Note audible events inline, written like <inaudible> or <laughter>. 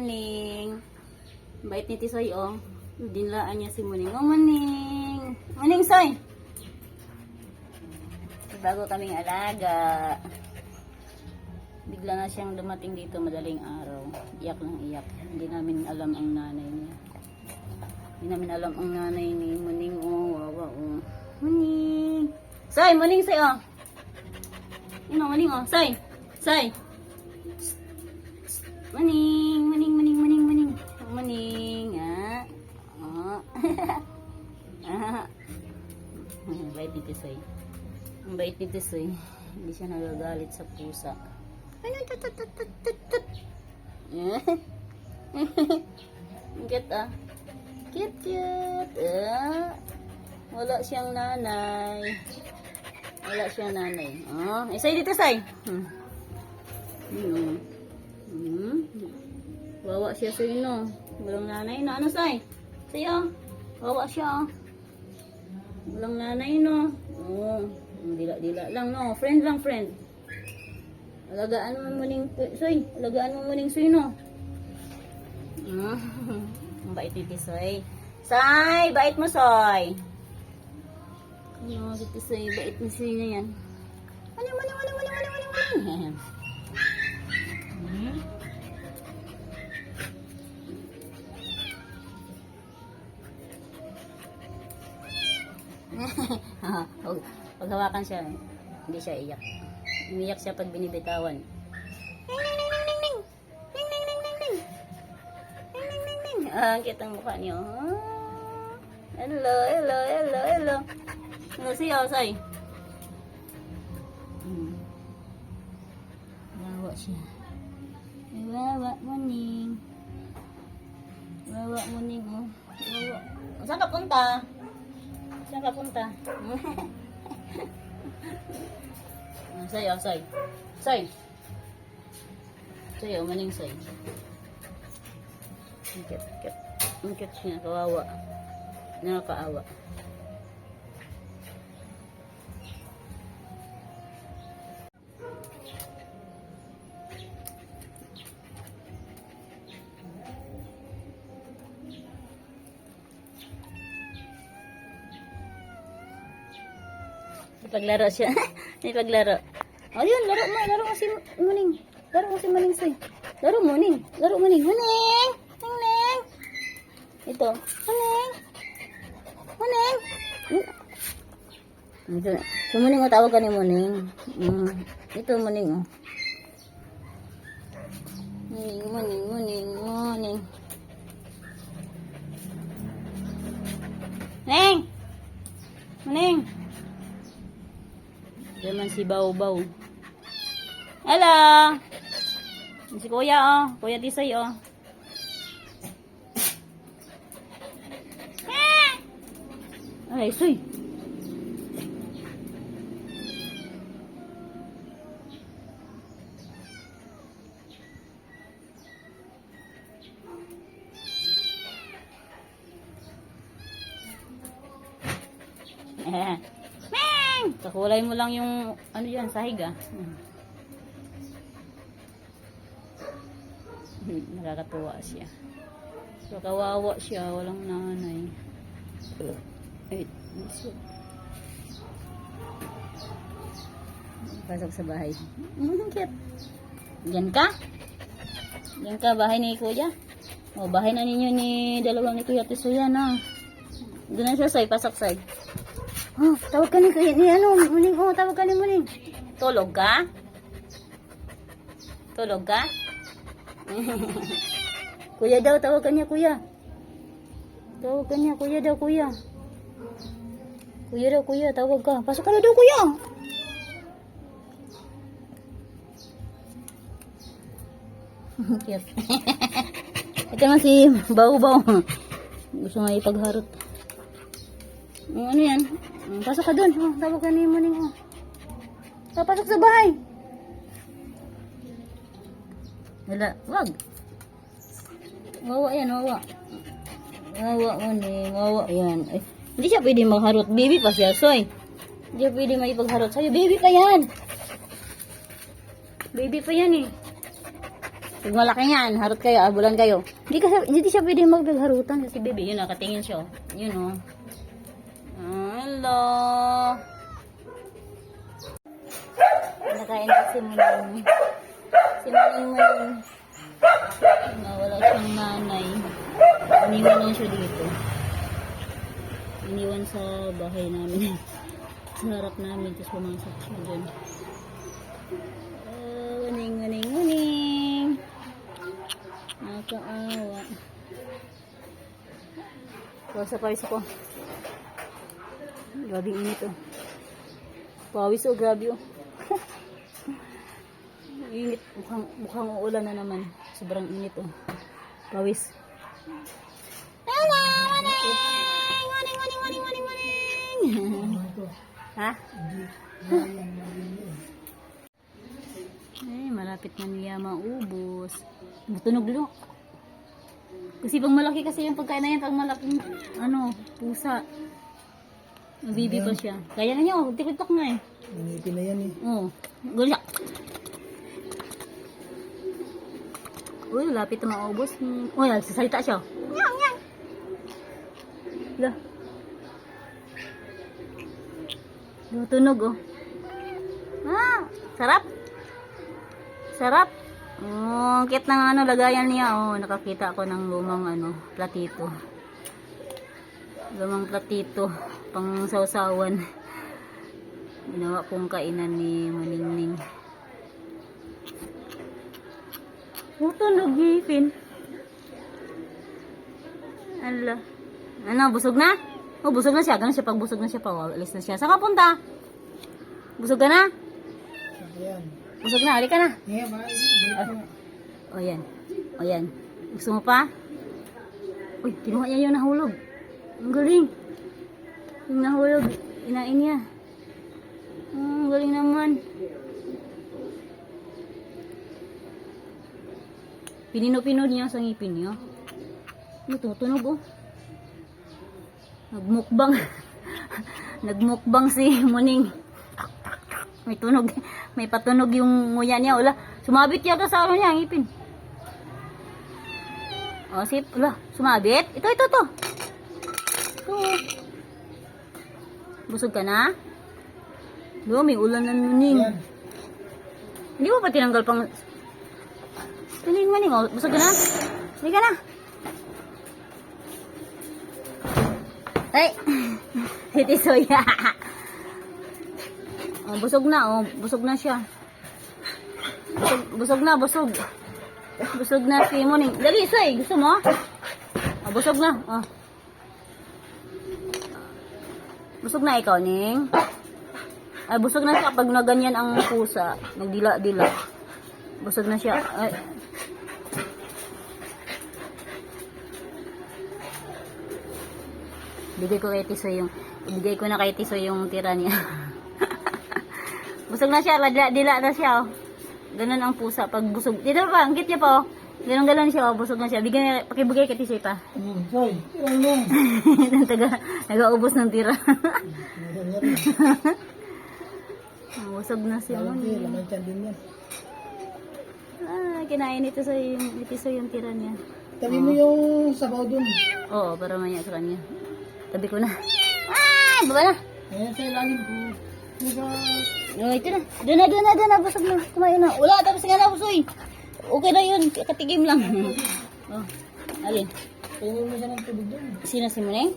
Muning. Bait ni Tisoy, oh. Dinlaan niya si Muning. Oh, Muning. Muning, Soy. Bago kaming alaga. Bigla na siyang dumating dito madaling araw. Iyak ng iyak. Hindi namin alam ang nanay niya. Hindi namin alam ang nanay ni Muning. Oh, wawa, oh. Muning. Soy, Muning, Soy, oh. Yun, oh, Muning, oh. Soy. Soy. Maning, maning, Maning, ah. Oh. ah. Ang bait ni Tisoy. Ang bait ni Tisoy. Hindi siya nagagalit sa pusa. <laughs> Cute, ah. Cute, cute. Ah. Wala siyang nanay. Wala siyang nanay. Oh, isay dito, say. Hmm. Hmm. Hmm. Wawa siya sa ino. Walang nanay no. Ano say? Sayo. Wawa siya. oh. Walang nanay no. Oo. Dila-dila lang no. Friend lang friend. Alagaan mo muning soy. Alagaan mo muning soy no. Ah. <laughs> Ang bait ni Tisoy. Say, bait mo soy. Ano, si Tisoy, bait ni soy na yan. Ano, ano, ano, ano, ano, ano, <laughs> <laughs> Ah, pag, pag hawakan siya, hindi siya iyak. Umiyak siya pag binibitawan. Ning, ning, ning, ning, ning, ning. Ning, ning, ning. Ah, ang cute ang mukha niyo. Ah. Hello, hello, hello, hello. Hello, siya, say. Hmm. Wawa siya. Wawa, morning. Wawa, morning, oh. Wawa. Saan ka punta? Saan ka punta? <laughs> Say, oh, say. Say. Say, oh, maning say. Ang cute, cute. Ang cute niya, kawawa. Nakakaawa. Paglaro siya. <laughs> May paglaro. Oh, yun. Laro mo. Laro mo si Muning. Laro mo si Muning Soy. Laro mo, Muning. Laro mo, Muning. Muning! Muning! Ito. Muning! Muning! Hmm. Ito. So, Muning, oh, tawag ka ni Muning. Mm. Ito, Muning, oh. Muning, Muning, Muning, Muning. Muning! Muning! Diyan si Bao Bao. Hello! Si Kuya, oh. Kuya Tisoy, oh. Ay, soy. Eh. <laughs> Kakulay mo lang yung, ano yan, sahig ah. Hmm, <laughs> Nakakatuwa siya. So, kawawa siya, walang nanay. Ay, so. Pasok sa bahay. Mm, <laughs> cute. Diyan ka? Diyan ka, bahay ni Kuya? O, bahay na ninyo ni dalawang ni Kuya Tisuya na. Doon na siya, say, pasok, say. Oh, tawag ka ni Kuya, ni ano, muning, oh, tawag ka ni muning. Tulog ka? Tulog ka? kuya daw, tawag ka niya, kuya. Tawag ka niya, kuya daw, kuya. Kuya daw, kuya, tawag ka. Pasok ka na daw, kuya. Cute. Ito naman si Bao Bao. Gusto nga ipagharot. Oh, ano yan? Pasok ka dun. Oh, tawag ka ni Muning. Oh. Papasok sa bahay. Wala. Wag. Wawa yan, wawa. Wawa, Muning. Wawa yan. Ay, hindi siya pwede magharot. Baby pa siya, soy. Hindi siya pwede maipagharot sa'yo. Baby pa yan. Baby pa yan eh. Pag malaki yan, harot kayo, abulan kayo. Hindi kasi, hindi siya pwede magharutan kasi baby, yun nakatingin siya. oh. Yun oh. Hello. Nakain ko si Muning. Si Muning Muning. Nawala siyang nanay. Iniwan lang siya dito. Iniwan sa bahay namin. sa harap namin, tapos pumasok siya dyan. Ah, Muning, Muning, Muning. Nakakaawa. Pawis sa pawis ako. Grabe init oh. Pawis oh, grabe oh. <laughs> init. Mukhang, mukhang uulan na naman. Sobrang init oh. Pawis. Hello! Morning! Morning, morning, morning, morning, morning! <laughs> ha? Ay, malapit na niya maubos. Matunog lo. Kasi pag malaki kasi yung pagkain na yan, pag malaking, ano, pusa. Mabibi pa siya. Kaya na niya, tiktok na eh. Nangitin na yan eh. Oo. Gulo siya. Uy, lapit na maubos. Hmm. Uy, nagsasalita siya. Nyang, nyang. Lah. Tunog oh. Ah, sarap. Sarap. Oh, cute ng ano, lagayan niya. Oh, nakakita ako ng lumang ano, platito. Lumang platito. Pang sausawan. Ginawa kong kainan ni Maningning. Ito, nagipin. Ala. Ano, busog na? Oh, busog na siya. Ganun siya. Pag busog na siya, pa, alis na siya. Saan ka punta? Busog ka na? Busog na, halika na. Ngayon, balik balik mo. O yan. O yan. Gusto mo pa? Uy, kinuha niya yung nahulog. Ang galing. Yung nahulog, inain niya. Oh, ang galing naman. Pinino-pino niya sa ngipin niya. Ano to? Tunog oh. Nagmukbang. <laughs> Nagmukbang si Muning. May tunog. May patunog yung nguya niya. Wala. Sumabit yata sa ano niya, ang ngipin. O, si, wala. Sumabit. Ito, ito, ito. Busog ka na? Lo, may ulan na nuning. Ayan. Hindi mo pa tinanggal pang... Tuning maning, oh. Busog ka na? Sige ka na. Ay! <laughs> Iti soya. oh, busog na, oh. Busog na siya. Busog, busog na, busog. Busog na si Moning. Dali, Soy. Gusto mo? Oh, busog na. Oh. Busog na ikaw, Ning. Ay, busog na siya pag naganyan ang pusa. Nagdila-dila. Busog na siya. Ay. Bigay ko kay Tiso yung ibigay ko na kay Tiso yung tira niya. <laughs> busog na siya, dila na siya. Oh. Ganun ang pusa pag busog. Dito pa, ang cute niya pa oh. Ganun galon siya, oh. busog na siya. Bigyan niya, pakibigay kay Tiso pa. <laughs> Hmm, Soy, tirang mo. Nang taga, nag-aubos ng tira. Yan. <laughs> busog na siya. Alam ko, laman tiyan din yan. Ah, kinain ito sa yung, ito sa yung tira niya. Tabi mo yung sabaw dun. Oo, para maya sa kanya. Tabi ko na. Ay, baba na. Ayan sa ilalim ko. Oh, ito na. Doon na, doon na, doon na. Busog na. Kumain na. Wala, tapos nga na, busoy. Okay na yun. Katigim lang. <laughs> oh, alin. Tingin mo siya ng tubig dun. Sino si Muneng?